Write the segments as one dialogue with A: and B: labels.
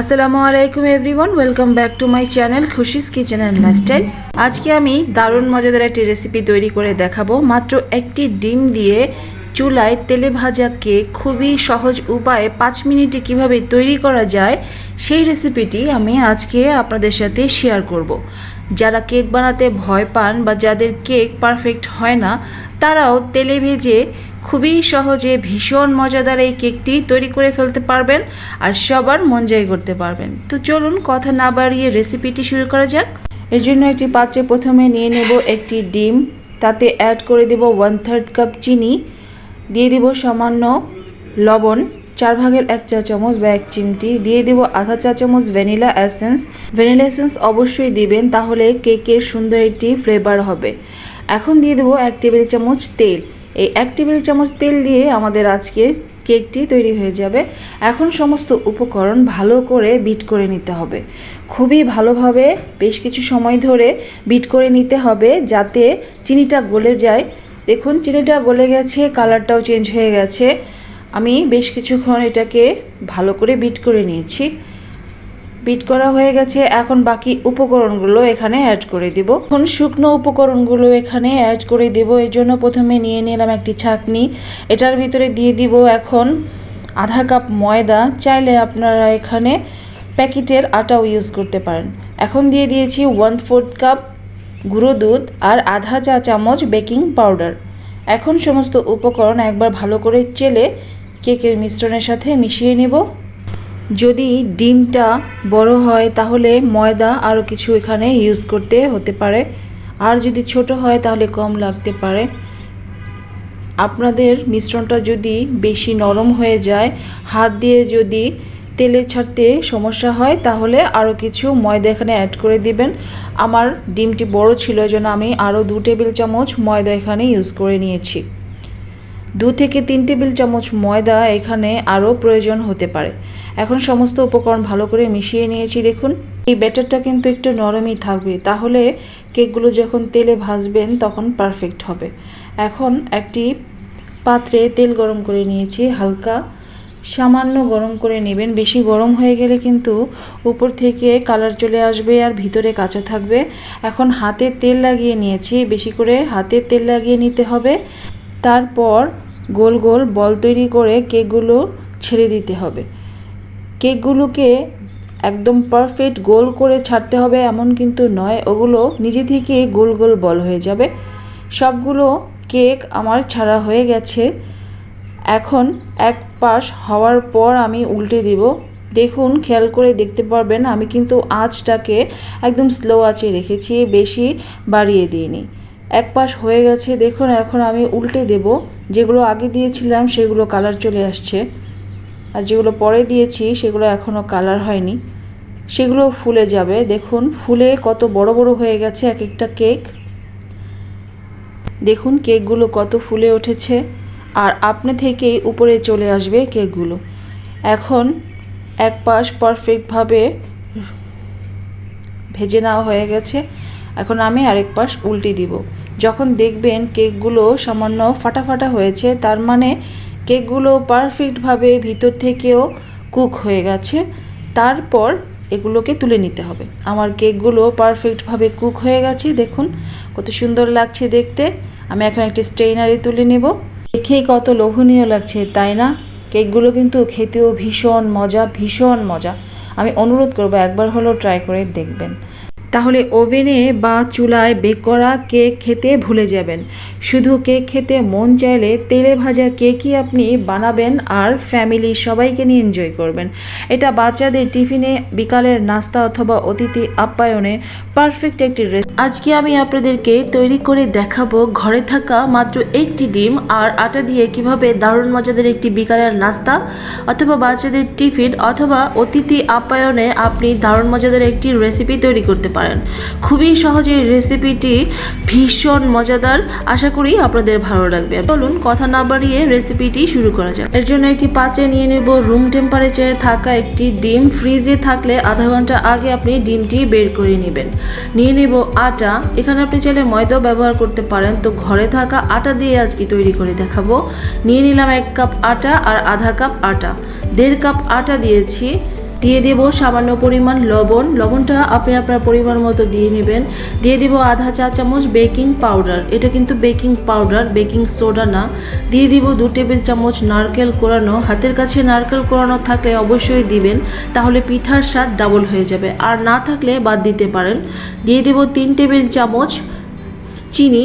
A: আসসালামু আলাইকুম everyone, welcome back to my channel Khushi's kitchen and lifestyle আজকে আমি দারুণ মজাদার একটি রেসিপি তৈরি করে দেখাবো মাত্র একটি ডিম দিয়ে চুলায় তেলে ভাজা কেক খুবই সহজ উপায়ে পাঁচ মিনিটে কীভাবে তৈরি করা যায়, সেই রেসিপিটি আমি আজকে আপনাদের সাথে শেয়ার করব। যারা কেক বানাতে ভয় পান বা যাদের কেক পারফেক্ট হয় না, তারাও তেলে ভেজে খুবই সহজে ভীষণ মজাদার এই কেকটি তৈরি করে ফেলতে পারবেন আর সবার মন জয় করতে পারবেন। তো চলুন কথা না বাড়িয়ে রেসিপিটি শুরু করা যাক। এর জন্য একটি পাত্রে প্রথমে নিয়ে নেব একটি ডিম, তাতে অ্যাড করে দেব ওয়ান থার্ড কাপ চিনি, দিয়ে দিব সামান্য লবণ চার ভাগের এক চা চামচ বা এক চিমটি, দিয়ে দেব আধা চা চামচ ভ্যানিলা এসেন্স। ভ্যানিলা এসেন্স অবশ্যই দিবেন, তাহলে কেকের সুন্দর একটি ফ্লেভার হবে। এখন দিয়ে দেবো এক টেবিল চামচ তেল। এই এক টেবিল চামচ তেল দিয়ে আমাদের আজকে কেকটি তৈরি হয়ে যাবে। এখন সমস্ত উপকরণ ভালো করে বিট করে নিতে হবে। খুবই ভালোভাবে বেশ কিছু সময় ধরে বিট করে নিতে হবে, যাতে চিনিটা গলে যায়। দেখুন, চিনিটা গলে গেছে কালারটাও চেঞ্জ হয়ে গেছে। আমি বেশ কিছুক্ষণ এটাকে ভালো করে বিট করে নিয়েছি। বিট করা হয়ে গেছে, এখন বাকি উপকরণগুলো এখানে অ্যাড করে দেব। এখন শুকনো উপকরণগুলো এখানে অ্যাড করে দেব, এই জন্য প্রথমে নিয়ে নিলাম একটি ছাঁকনি। এটার ভিতরে দিয়ে দিব এখন আধা কাপ ময়দা। চাইলে আপনারা এখানে প্যাকেটের আটাও ইউজ করতে পারেন। এখন দিয়ে দিয়েছি ওয়ান ফোর্থ কাপ গুঁড়ো দুধ আর আধা চা চামচ বেকিং পাউডার এখন সমস্ত উপকরণ একবার ভালো করে চেলে কেকের মিশ্রণের সাথে মিশিয়ে নেব। যদি ডিমটা বড় হয়, তাহলে ময়দা আরও কিছু এখানে ইউজ করতে হতে পারে। আর যদি ছোট হয়, তাহলে কম লাগতে পারে। আপনাদের মিশ্রণটা যদি বেশি নরম হয়ে যায়, হাত দিয়ে যদি তেলে ছাড়তে সমস্যা হয়, তাহলে আরও কিছু ময়দা এখানে অ্যাড করে দিবেন। আমার ডিমটি বড় ছিল জন্য আমি আরও দু টেবিল চামচ ময়দা এখানে ইউজ করে নিয়েছি। দু থেকে তিন টেবিল চামচ ময়দা এখানে আরও প্রয়োজন হতে পারে। এখন সমস্ত উপকরণ ভালো করে মিশিয়ে নিয়েছি, দেখুন। এই ব্যাটারটা কিন্তু একটু নরমই থাকবে, তাহলে কেকগুলো যখন তেলে ভাজবেন তখন পারফেক্ট হবে। এখন একটি পাত্রে তেল গরম করে নিয়েছি, হালকা সামান্য গরম করে নেবেন। বেশি গরম হয়ে গেলে কিন্তু উপর থেকে কালার চলে আসবে আর ভিতরে কাঁচা থাকবে। এখন হাতে তেল লাগিয়ে নিয়েছি, বেশি করে হাতে তেল লাগিয়ে নিতে হবে। তারপর গোল গোল বল তৈরি করে কেকগুলো ছেড়ে দিতে হবে। কেকগুলোকে একদম পারফেক্ট গোল করে ছাড়তে হবে এমন কিন্তু নয়, ওগুলো নিজে থেকে গোল গোল বল হয়ে যাবে। সবগুলো কেক আমার ছাড়া হয়ে গেছে। এখন এক পাশ হওয়ার পর আমি উল্টে দিব। দেখুন, খেয়াল করে দেখতে পারবেন, আমি কিন্তু আঁচটাকে একদম স্লো আঁচে রেখেছি, বেশি বাড়িয়ে দিইনি। এক পাশ হয়ে গেছে, দেখুন এখন আমি উল্টে দেব। যেগুলো আগে দিয়েছিলাম, সেগুলো কালার চলে আসছে। আর যেগুলো পরে দিয়েছি, সেগুলো এখনও কালার হয়নি। সেগুলো ফুলে যাবে, দেখুন। ফুলে কত বড় বড় হয়ে গেছে এক একটা কেক দেখুন কেকগুলো কত ফুলে উঠেছে। আর আপনি থেকেই উপরে চলে আসবে কেকগুলো এখন এক পাশ পারফেক্টভাবে ভেজে নেওয়া হয়ে গেছে। এখন আমি আরেক পাশ উল্টে দিব। যখন দেখবেন কেকগুলো সামান্য ফাটা ফাটা হয়েছে, তার মানে কেকগুলো পারফেক্টভাবে ভিতর থেকেও কুক হয়ে গেছে, তারপর এগুলোকে তুলে নিতে হবে। আমার কেকগুলো পারফেক্টভাবে কুক হয়ে গেছে, দেখুন কত সুন্দর লাগছে দেখতে। আমি এখন একটি স্ট্রেইনারে তুলে নেব। দেখেই কত লোভনীয় লাগছে, তাই না? কেকগুলো কিন্তু খেতেও ভীষণ মজা ভীষণ মজা। আমি অনুরোধ করব একবার হলেও ট্রাই করে দেখবেন। তাহলে ওভেনে বা চুলায় বেক করা কেক খেতে ভুলে যাবেন। শুধু কেক খেতে মন চাইলে তেলে ভাজা কেকই আপনি বানাবেন আর ফ্যামিলি সবাইকে নিয়ে এনজয় করবেন। এটা বাচ্চাদের টিফিনে, বিকালের নাস্তা অথবা অতিথি আপ্যায়নে পারফেক্ট একটি রেস আজকে আমি আপনাদেরকে তৈরি করে দেখাবো ঘরে থাকা মাত্র একটি ডিম আর আটা দিয়ে কীভাবে দারুণ মজাদের একটি বিকালের নাস্তা অথবা বাচ্চাদের টিফিন অথবা অতিথি আপ্যায়নে আপনি দারুণ মজাদের একটি রেসিপি তৈরি করতে পারেন। খুবই সহজে এই রেসিপিটি ভীষণ মজাদার। আশা করি আপনাদের ভালো লাগবে। বলুন কথা না বাড়িয়ে রেসিপিটি শুরু করা যাক। এর জন্য একটি পাত্রে নিয়ে নেব রুম টেম্পারেচারে থাকা একটি ডিম। ফ্রিজে থাকলে আধা ঘণ্টা আগে আপনি ডিমটি বের করে নেবেন। নিয়ে নেব আটা। এখানে আপনি চাইলে ময়দাও ব্যবহার করতে পারেন। তো ঘরে থাকা আটা দিয়ে আজকে তৈরি করে দেখাবো। নিয়ে নিলাম এক কাপ আটা আর আধা কাপ আটা। দেড় কাপ আটা দিয়েছি। দিয়ে দেব সামান্য পরিমাণ লবণ। লবণটা আপনি আপনার পরিমাণ মতো দিয়ে নেবেন। দিয়ে দেব আধা চা চামচ বেকিং পাউডার। এটা কিন্তু বেকিং পাউডার, বেকিং সোডা না। দিয়ে দিব দু টেবিল চামচ নারকেল কোরানো। হাতের কাছে নারকেল কোরানো থাকলে অবশ্যই দিবেন, তাহলে পিঠার স্বাদ ডাবল হয়ে যাবে। আর না থাকলে বাদ দিতে পারেন। দিয়ে দেব তিন টেবিল চামচ চিনি।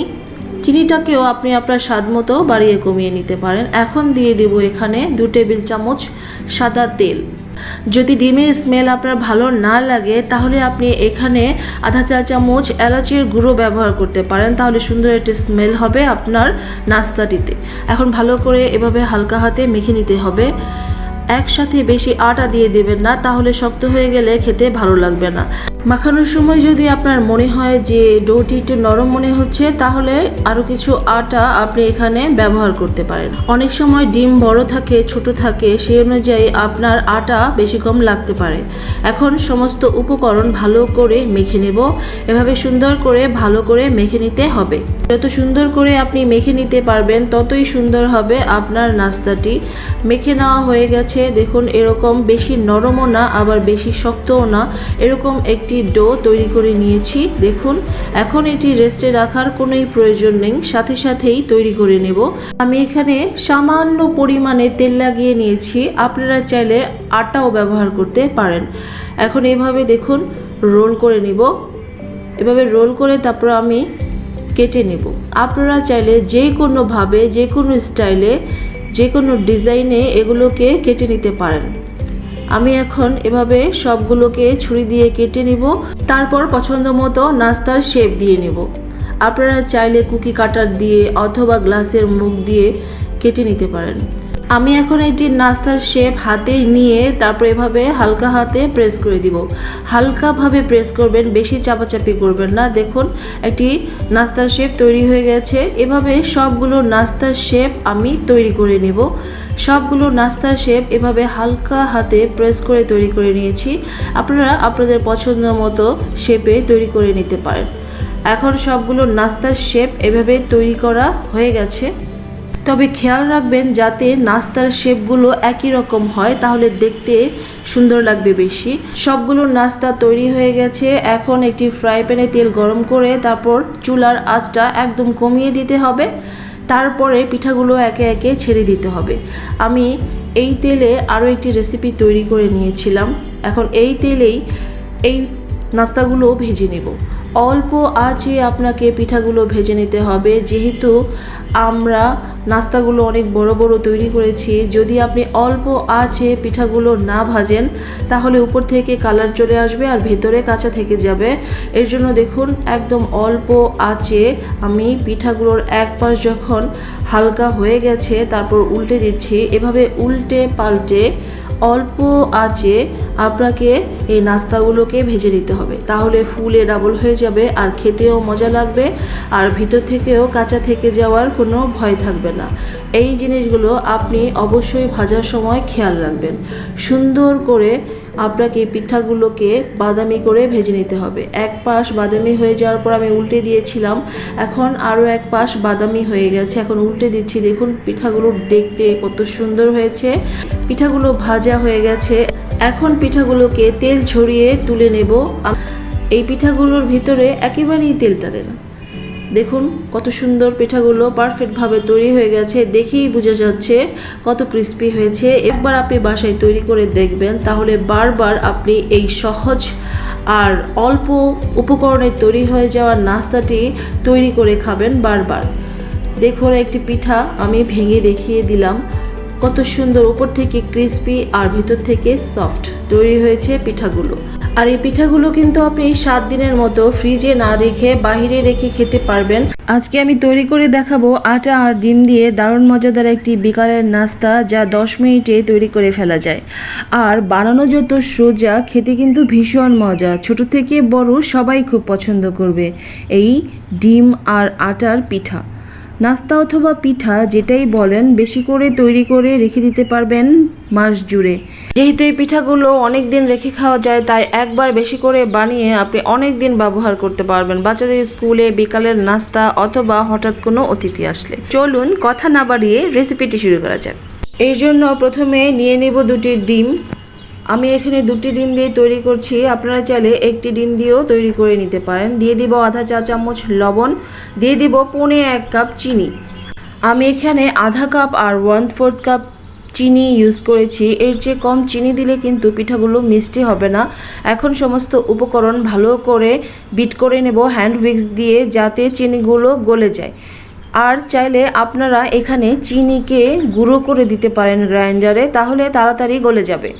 A: চিনিটাকেও আপনি আপনার স্বাদ মতো বাড়িয়ে কমিয়ে নিতে পারেন। এখন দিয়ে দেব এখানে দু টেবিল চামচ সাদা তেল। যদি ডিমের স্মেল আপনার ভালো না লাগে, তাহলে আপনি এখানে আধা চা চামচ এলাচির গুঁড়ো ব্যবহার করতে পারেন। তাহলে সুন্দর একটি স্মেল হবে আপনার নাস্তাটিতে। এখন ভালো করে এভাবে হালকা হাতে মেখে নিতে হবে। একসাথে বেশি আটা দিয়ে দেবেন না, তাহলে শক্ত হয়ে গেলে খেতে ভালো লাগবে না। মাখানোর সময় যদি আপনার মনে হয় যে ডোটি একটু নরম মনে হচ্ছে, তাহলে আরও কিছু আটা আপনি এখানে ব্যবহার করতে পারেন। অনেক সময় ডিম বড় থাকে, ছোট থাকে সেই অনুযায়ী আপনার আটা বেশি কম লাগতে পারে। এখন সমস্ত উপকরণ ভালো করে মেখে নেব। এভাবে সুন্দর করে, ভালো করে মেখে নিতে হবে। যত সুন্দর করে আপনি মেখে নিতে পারবেন, ততই সুন্দর হবে আপনার নাস্তাটি। মেখে নেওয়া হয়ে গেছে দেখুন, এরকম বেশি নরমও না, আবার বেশি শক্তও না। এরকম একটি ডো তৈরি করে নিয়েছি। দেখুন, এখন এটি রেস্টে রাখার কোনোই প্রয়োজন নেই। সাথে সাথেই তৈরি করে নেব। আমি এখানে সামান্য পরিমাণে তেল লাগিয়ে নিয়েছি। আপনারা চাইলে আটাও ব্যবহার করতে পারেন। এখন এভাবে দেখুন, রোল করে নিব। এভাবে রোল করে তারপর আমি কেটে নেব। আপনারা চাইলে যে কোনোভাবে যে কোনো স্টাইলে যে কোনো ডিজাইনে এগুলোকে কেটে নিতে পারেন। আমি এখন এভাবে সবগুলোকে ছুরি দিয়ে কেটে নিব, তারপর পছন্দ মতো নাস্তার শেপ দিয়ে নেব। আপনারা চাইলে কুকি কাটার দিয়ে অথবা গ্লাসের মুখ দিয়ে কেটে নিতে পারেন। আমি এখন এটি নাস্তার শেপ হাতে নিয়ে তারপর এভাবে হালকা হাতে প্রেস করে দিব। হালকাভাবে প্রেস করবেন, বেশি চাপাচাপি করবেন না। দেখুন, একটি নাস্তার শেপ তৈরি হয়ে গেছে। এভাবে সবগুলো নাস্তার শেপ আমি তৈরি করে নেব। সবগুলো নাস্তার শেপ এভাবে হালকা হাতে প্রেস করে তৈরি করে নিয়েছি। আপনারা আপনাদের পছন্দ মতো শেপে তৈরি করে নিতে পারেন। এখন সবগুলো নাস্তার শেপ এভাবে তৈরি করা হয়ে গেছে। তবে খেয়াল রাখবেন যাতে নাস্তার শেপগুলো একই রকম হয়, তাহলে দেখতে সুন্দর লাগবে বেশি। সবগুলো নাস্তা তৈরি হয়ে গেছে। এখন একটি ফ্রাই প্যানে তেল গরম করে তারপর চুলার আঁচটা একদম কমিয়ে দিতে হবে। তারপরে পিঠাগুলো একে একে ছেড়ে দিতে হবে। আমি এই তেলে আরও একটি রেসিপি তৈরি করে নিয়েছিলাম। এখন এই তেলেই এই নাস্তাগুলো ভেজে নেব। অল্প আঁচে আপনাকে পিঠাগুলো ভেজে নিতে হবে। যেহেতু আমরা নাস্তাগুলো অনেক বড় বড় তৈরি করেছি, যদি আপনি অল্প আঁচে পিঠাগুলো না ভাজেন, তাহলে উপর থেকে কালার চলে আসবে আর ভেতরে কাঁচা থেকে যাবে। এর জন্য দেখুন, একদম অল্প আঁচে আমি পিঠাগুলোর এক পাশ যখন হালকা হয়ে গেছে, তারপর উল্টে দিচ্ছি। এভাবে উল্টে পাল্টে অল্প আঁচে আপনাকে এই নাস্তাগুলোকে ভেজে নিতে হবে। তাহলে ফুলে ডাবল হয়ে যাবে, আর খেতেও মজা লাগবে, আর ভিতর থেকেও কাঁচা থেকে যাওয়ার কোনো ভয় থাকবে না। এই জিনিসগুলো আপনি অবশ্যই ভাজার সময় খেয়াল রাখবেন। সুন্দর করে আপনাকে পিঠাগুলোকে বাদামি করে ভেজে নিতে হবে। এক পাশ বাদামি হয়ে যাওয়ার পর আমি উল্টে দিয়েছিলাম। এখন আরও এক পাশ বাদামি হয়ে গেছে। এখন উল্টে দিচ্ছি। দেখুন, পিঠাগুলো দেখতে কত সুন্দর হয়েছে। পিঠাগুলো ভাজা হয়ে গেছে। এখন পিঠাগুলোকে তেল ছড়িয়ে তুলে নেব। এই পিঠাগুলোর ভিতরে একেবারেই তেল টানে না দেখুন, কত সুন্দর পিঠাগুলো পারফেক্টভাবে তৈরি হয়ে গেছে, দেখেই বোঝা যাচ্ছে কত ক্রিস্পি হয়েছে। একবার আপনি বাসায় তৈরি করে দেখবেন, তাহলে বারবার আপনি এই সহজ আর অল্প উপকরণে তৈরি হয়ে যাওয়ার নাস্তাটি তৈরি করে খাবেন বারবার। দেখুন, একটি পিঠা আমি ভেঙে দেখিয়ে দিলাম। কত সুন্দর উপর থেকে ক্রিস্পি আর ভিতর থেকে সফট তৈরি হয়েছে পিঠাগুলো। আর এই পিঠাগুলো কিন্তু আপনি সাত দিনের মতো ফ্রিজে না রেখে বাইরে রেখে খেতে পারবেন। আজকে আমি তৈরি করে দেখাবো আটা আর ডিম দিয়ে দারুণ মজাদার একটি বিকালের নাস্তা যা দশ মিনিটে তৈরি করে ফেলা যায়। আর বানানো যত সোজা, খেতে কিন্তু ভীষণ মজা। ছোট থেকে বড় সবাই খুব পছন্দ করবে এই ডিম আর আটার পিঠা। নাস্তা অথবা পিঠা যেটাই বলেন, বেশি করে তৈরি করে রেখে দিতে পারবেন মাস জুড়ে। যেহেতু এই পিঠাগুলো অনেক দিন রেখে খাওয়া যায়, তাই একবার বেশি করে বানিয়ে আপনি অনেক দিন ব্যবহার করতে পারবেন। বাচ্চাদের স্কুলে বিকালের নাস্তা অথবা হঠাৎ কোনো অতিথি আসলে। চলুন কথা না বাড়িয়ে রেসিপিটি শুরু করা যাক। এই জন্য প্রথমে নিয়ে নেব দুটি ডিম। আমি এখানে দুটি ডিম দিয়ে তৈরি করছি। আপনারা চাইলে একটি ডিম দিয়েও তৈরি করে নিতে পারেন। দিয়ে দিব আধা চা চামচ লবণ। দিয়ে দিব পৌনে এক কাপ চিনি। আমি এখানে আধা কাপ আর ওয়ান ফোর্থ কাপ চিনি ইউজ করেছি। এর চেয়ে কম চিনি দিলে কিন্তু পিঠাগুলো মিষ্টি হবে না। এখন সমস্ত উপকরণ ভালো করে বিট করে নেব হ্যান্ড উইক্স দিয়ে যাতে চিনিগুলো গলে যায়। আর চাইলে আপনারা এখানে চিনিকে গুঁড়ো করে দিতে পারেন গ্রাইন্ডারে। তাহলে তাড়াতাড়ি গলে যাবে।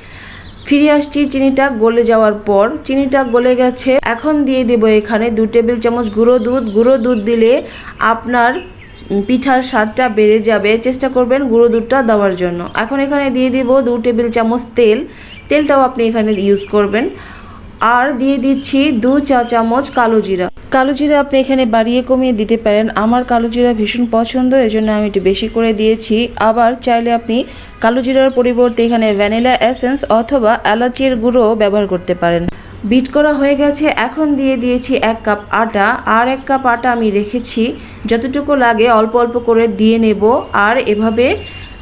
A: ফিরে আসছি চিনিটা গলে যাওয়ার পর। চিনিটা গলে গেছে। এখন দিয়ে দেব এখানে দু টেবিল চামচ গুঁড়ো দুধ। গুঁড়ো দুধ দিলে আপনার পিঠার স্বাদটা বেড়ে যাবে। চেষ্টা করবেন গুঁড়ো দুধটা দেওয়ার জন্য। এখন এখানে দিয়ে দিব দু টেবিল চামচ তেল। তেলটাও আপনি এখানে ইউজ করবেন। আর দিয়ে দিচ্ছি দু চা চামচ কালো জিরা। কালো জিরা আপনি এখানে বাড়িয়ে কমিয়ে দিতে পারেন। আমার কালো জিরা ভীষণ পছন্দ, এজন্য আমি একটু বেশি করে দিয়েছি। আবার চাইলে আপনি কালো জিরার পরিবর্তে এখানে ভ্যানিলা এসেন্স অথবা এলাচির গুঁড়ো ব্যবহার করতে পারেন। বিট করা হয়ে গেছে। এখন দিয়ে দিয়েছি এক কাপ আটা। আর এক কাপ আটা আমি রেখেছি। যতটুকু লাগে অল্প অল্প করে দিয়ে নেব আর এভাবে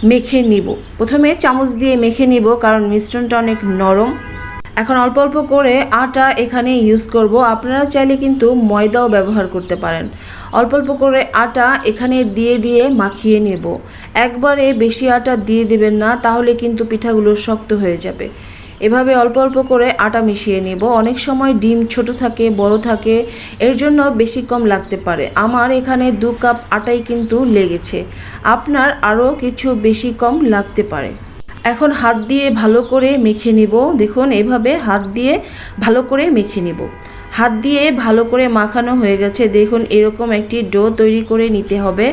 A: মেখে নিব। প্রথমে চামচ দিয়ে মেখে নিব, কারণ মিশ্রণটা অনেক নরম। এখন অল্প অল্প করে আটা এখানে ইউজ করব। আপনারা চাইলে কিন্তু ময়দাও ব্যবহার করতে পারেন। অল্প অল্প করে আটা এখানে দিয়ে দিয়ে মাখিয়ে নেব। একবারে বেশি আটা দিয়ে দেবেন না, তাহলে কিন্তু পিঠাগুলো শক্ত হয়ে যাবে। এভাবে অল্প অল্প করে আটা মিশিয়ে নেব। অনেক সময় ডিম ছোট থাকে, বড় থাকে, এর জন্য বেশি কম লাগতে পারে। আমার এখানে দু কাপ আটাই কিন্তু লেগেছে। আপনার আরও কিছু বেশি কম লাগতে পারে। এখন হাত দিয়ে ভালো করে মেখে নিব। দেখুন, এভাবে হাত দিয়ে ভালো করে মেখে নিব। হাত দিয়ে ভালো করে মাখানো হয়ে গেছে। দেখুন, এরকম একটি ডো তৈরি করে নিতে হবে।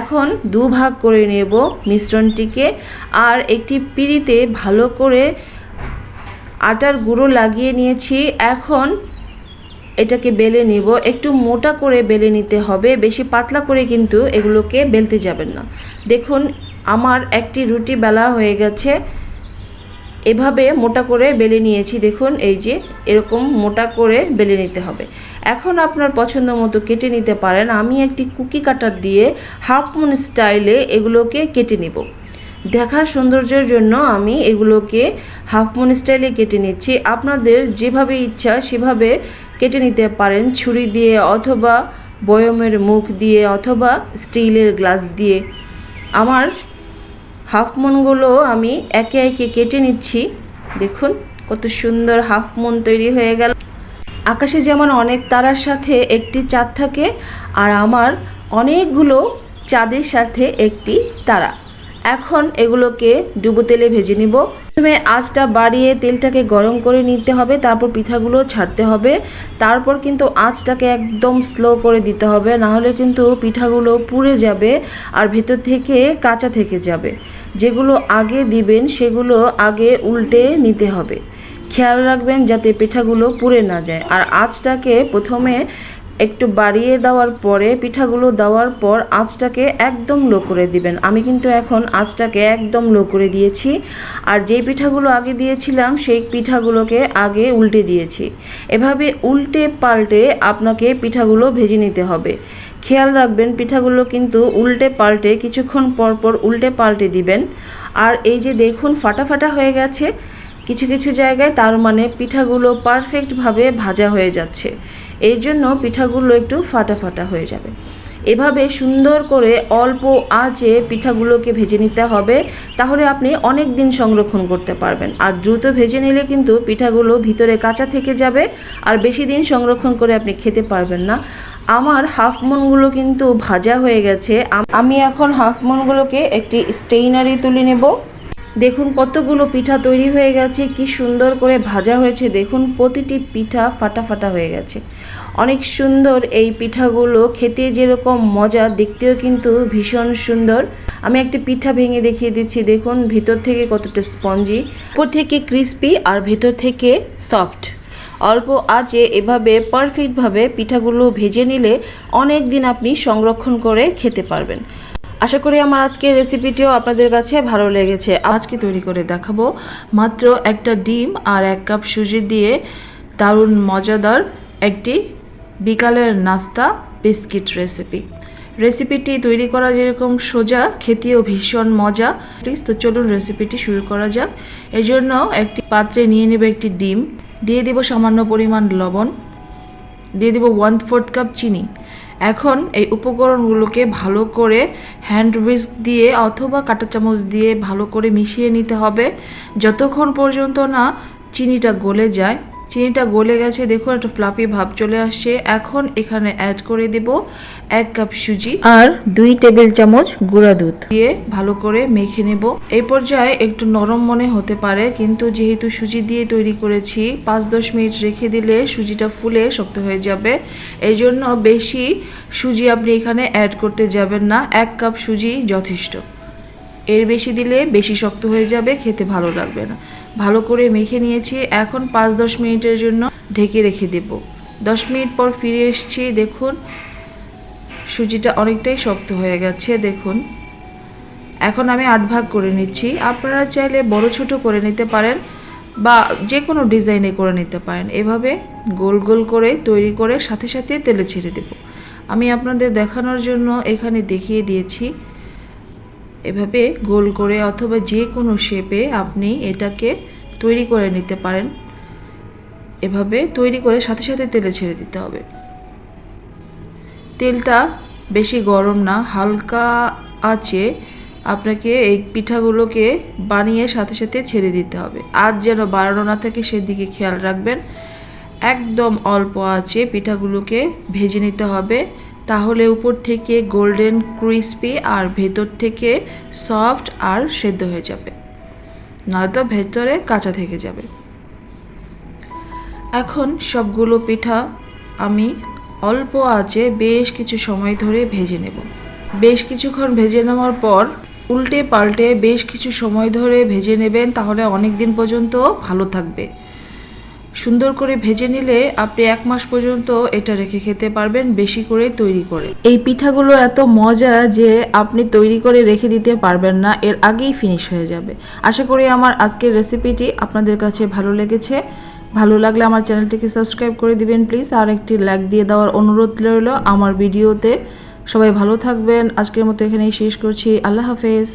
A: এখন দু ভাগ করে নেব মিশ্রণটিকে আর একটি পিঁড়িতে ভালো করে আটার গুঁড়ো লাগিয়ে নিয়েছি। এখন এটাকে বেলে নিব। একটু মোটা করে বেলে নিতে হবে। বেশি পাতলা করে কিন্তু এগুলোকে বেলতে যাবেন না। দেখুন আমার একটি রুটি বেলা হয়ে গেছে। এভাবে মোটা করে বেলে নিয়েছি। দেখুন, এই যে এরকম মোটা করে বেলে নিতে হবে। এখন আপনার পছন্দ মতো কেটে নিতে পারেন। আমি একটি কুকি কাটার দিয়ে হাফ মুন স্টাইলে এগুলোকে কেটে নিব। দেখার সৌন্দর্যের জন্য আমি এগুলোকে হাফ মুন স্টাইলে কেটে নিচ্ছি। আপনাদের যেভাবে ইচ্ছা সেভাবে কেটে নিতে পারেন। ছুরি দিয়ে অথবা বয়মের মুখ দিয়ে অথবা স্টিলের গ্লাস দিয়ে। আমার হাফ মুনগুলো আমি একে একে কেটে নিচ্ছি। দেখুন, কত সুন্দর হাফ মুন তৈরি হয়ে গেল। আকাশে যেমন অনেক তারার সাথে একটি চাঁদ থাকে, আর আমার অনেকগুলো চাঁদের সাথে একটি তারা। এখন এগুলোকে ডুবো তেলে ভেজে নিব। প্রথমে আঁচটা বাড়িয়ে তেলটাকে গরম করে নিতে হবে, তারপর পিঠাগুলো ছাড়তে হবে। তারপর কিন্তু আঁচটাকে একদম স্লো করে দিতে হবে, নাহলে কিন্তু পিঠাগুলো পুড়ে যাবে আর ভেতর থেকে কাঁচা থেকে যাবে। যেগুলো আগে দিবেন সেগুলো আগে উল্টে নিতে হবে। খেয়াল রাখবেন যাতে পিঠাগুলো পুড়ে না যায়। আর আঁচটাকে প্রথমে একটু বাড়িয়ে দেওয়ার পরে, পিঠাগুলো দেওয়ার পর আঁচটাকে একদম লো করে দিবেন। আমি কিন্তু এখন আঁচটাকে একদম লো করে দিয়েছি। আর যেই পিঠাগুলো আগে দিয়েছিলাম, সেই পিঠাগুলোকে আগে উল্টে দিয়েছি। এভাবে উল্টে পাল্টে আপনাকে পিঠাগুলো ভেজে নিতে হবে। খেয়াল রাখবেন, পিঠাগুলো কিন্তু উল্টে পাল্টে কিছুক্ষণ পর পর উল্টে পাল্টে দিবেন। আর এই যে দেখুন, ফাটা ফাটা হয়ে গেছে। কিছু কিছু জায়গায় তার মানে পিঠাগুলো পারফেক্টভাবে ভাজা হয়ে যাচ্ছে। এই জন্য পিঠাগুলো একটু ফাটা ফাটা হয়ে যাবে। এভাবে সুন্দর করে অল্প আঁচে পিঠাগুলোকে ভেজে নিতে হবে, তাহলে আপনি অনেক দিন সংরক্ষণ করতে পারবেন। আর দ্রুত ভেজে নিলে কিন্তু পিঠাগুলো ভিতরে কাঁচা থেকে যাবে, আর বেশি দিন সংরক্ষণ করে আপনি খেতে পারবেন না। আমার হাফ মনগুলো কিন্তু ভাজা হয়ে গেছে। আমি এখন হাফ মনগুলোকে একটি স্টেইনারে তুলে নেব। দেখুন কতগুলো পিঠা তৈরি হয়ে গেছে, কি সুন্দর করে ভাজা হয়েছে, দেখুন প্রতিটি পিঠা ফাটা ফাটা হয়ে গেছে। অনেক সুন্দর এই পিঠাগুলো, খেতে যেরকম মজা, দেখতেও কিন্তু ভীষণ সুন্দর। আমি একটি পিঠা ভেঙে দেখিয়ে দিচ্ছি, দেখুন ভিতর থেকে কতটা স্পঞ্জি, উপর থেকে ক্রিস্পি আর ভেতর থেকে সফট। অল্প আঁচে এভাবে পারফেক্টভাবে পিঠাগুলো ভেজে নিলে অনেক দিন আপনি সংরক্ষণ করে খেতে পারবেন। আশা করি আমার আজকের রেসিপিটিও আপনাদের কাছে ভালো লেগেছে। আজকে তৈরি করে দেখাবো মাত্র একটা ডিম আর এক কাপ সুজি দিয়ে দারুণ মজাদার একটি বিকালের নাস্তা বিস্কিট রেসিপি রেসিপিটি তৈরি করা যেরকম সোজা, খেতেও ভীষণ মজা। প্লিজ তো চলুন রেসিপিটি শুরু করা যাক। এর জন্য একটি পাত্রে নিয়ে নেবে একটি ডিম। দিয়ে দেব সামান্য পরিমাণ লবণ। দিয়ে দেব ওয়ান ফোর্থ কাপ চিনি। এখন এই উপকরণগুলোকে ভালো করে হ্যান্ড উইস্ক দিয়ে অথবা কাঁটা চামচ দিয়ে ভালো করে মিশিয়ে নিতে হবে। যতক্ষণ পর্যন্ত না চিনিটা গলে যায় চিনিটা গলে গেছে, দেখুন একটা ফ্লাপি ভাব চলে আসছে। এখন এখানে অ্যাড করে দেব এক কাপ সুজি আর দুই টেবিল চামচ গুঁড়া দুধ দিয়ে ভালো করে মেখে নেব। এই পর্যায়ে একটু নরম মনে হতে পারে, কিন্তু যেহেতু সুজি দিয়ে তৈরি করেছি, পাঁচ দশ মিনিট রেখে দিলে সুজিটা ফুলে শক্ত হয়ে যাবে। এই জন্য বেশি সুজি আপনি এখানে অ্যাড করতে যাবেন না, এক কাপ সুজি যথেষ্ট। এর বেশি দিলে বেশি শক্ত হয়ে যাবে, খেতে ভালো লাগবে না। ভালো করে মেখে নিয়েছি। এখন পাঁচ দশ মিনিটের জন্য ঢেকে রেখে দেব। দশ মিনিট পর ফিরে এসেছি, দেখুন। সুজিটা অনেকটাই শক্ত হয়ে গেছে, দেখুন। এখন আমি আট ভাগ করে নিচ্ছি। আপনারা চাইলে বড় ছোট করে নিতে পারেন বা যে কোনো ডিজাইনে করে নিতে পারেন। এভাবে গোল গোল করে তৈরি করে সাথে সাথে তেলে ছেড়ে দেব। আমি আপনাদের দেখানোর জন্য এখানে দেখিয়ে দিয়েছি। এভাবে গোল করে অথবা যে কোনো শেপে আপনি এটাকে তৈরি করে নিতে পারেন। এভাবে তৈরি করে সাথে সাথে তেলে ছেড়ে দিতে হবে। তেলটা বেশি গরম না, হালকা আছে। আপনাকে এই পিঠাগুলোকে বানিয়ে সাথে সাথে ছেড়ে দিতে হবে। আজ যেন বাড়ানো না থাকে, সেদিকে খেয়াল রাখবেন। একদম অল্প আছে পিঠাগুলোকে ভেজে নিতে হবে। তাহলে উপর থেকে গোল্ডেন, ক্রিস্পি আর ভেতর থেকে সফট আর সেদ্ধ হয়ে যাবে। নয়তো ভেতরে কাঁচা থেকে যাবে। এখন সবগুলো পিঠা আমি অল্প আঁচে বেশ কিছু সময় ধরে ভেজে নেব। বেশ কিছুক্ষণ ভেজে নেওয়ার পর উল্টে পাল্টে বেশ কিছু সময় ধরে ভেজে নেবেন, তাহলে অনেক দিন পর্যন্ত ভালো থাকবে। সুন্দর করে ভেজে নিলে আপনি এক মাস পর্যন্ত এটা রেখে খেতে পারবেন বেশি করে তৈরি করে। এই পিঠাগুলো এত মজা যে আপনি তৈরি করে রেখে দিতে পারবেন না, এর আগেই ফিনিশ হয়ে যাবে। আশা করি আমার আজকের রেসিপিটি আপনাদের কাছে ভালো লেগেছে। ভালো লাগলে আমার চ্যানেলটিকে সাবস্ক্রাইব করে দিবেন প্লিজ আর একটি লাইক দিয়ে দেওয়ার অনুরোধ রইল আমার ভিডিওতে। সবাই ভালো থাকবেন। আজকের মতো এখানেই শেষ করছি। আল্লাহ হাফেজ।